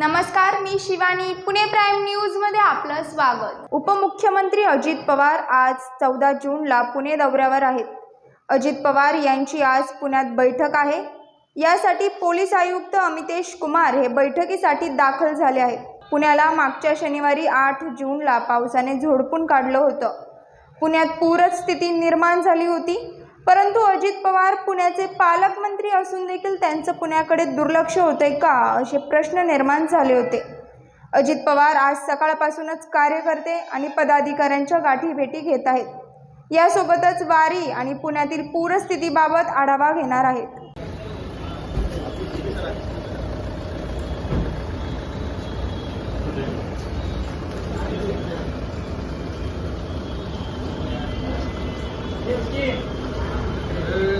नमस्कार मी शिवानी. पुणे प्राईम न्यूजमध्ये आपलं स्वागत. उपमुख्यमंत्री अजित पवार आज चौदा जूनला पुणे दौऱ्यावर आहेत. अजित पवार यांची आज पुण्यात बैठक आहे. यासाठी पोलीस आयुक्त अमितेश कुमार हे बैठकीसाठी दाखल झाले आहेत. पुण्याला मागच्या शनिवारी आठ जूनला पावसाने झोडपून काढलं होतं. पुण्यात पूरस्थिती निर्माण झाली होती. परंतु अजित पवार पुण्याचे पालकमंत्री असून देखील त्यांचं पुण्याकडे दुर्लक्ष होतंय का असे प्रश्न निर्माण झाले होते. अजित पवार आज सकाळपासूनच कार्यकर्ते आणि पदाधिकाऱ्यांच्या गाठी भेटी घेत आहेत. यासोबतच वारी आणि पुण्यातील पूरस्थितीबाबत आढावा घेणार आहेत.